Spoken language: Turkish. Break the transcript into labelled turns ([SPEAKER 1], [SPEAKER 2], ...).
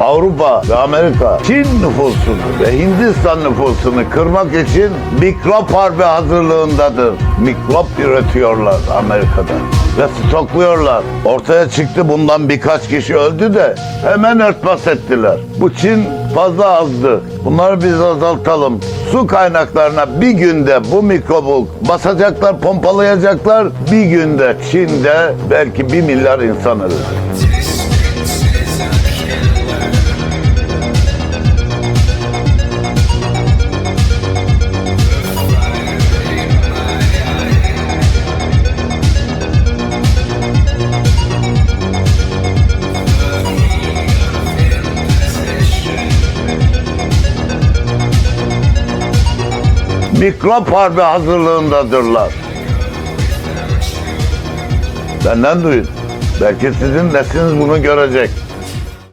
[SPEAKER 1] Avrupa ve Amerika Çin nüfusunu ve Hindistan nüfusunu kırmak için mikrop harbi hazırlığındadır. Mikrop üretiyorlar Amerika'da ve stokluyorlar. Ortaya çıktı bundan birkaç kişi öldü de hemen örtbas ettiler. Bu Çin fazla azdı. Bunları biz azaltalım. Su kaynaklarına bir günde bu mikrobu basacaklar, pompalayacaklar. Bir günde Çin'de belki bir milyar insan ölür. Mikrop harbi hazırlığındadırlar. Benden duyun. Belki sizin nesliniz bunu görecek.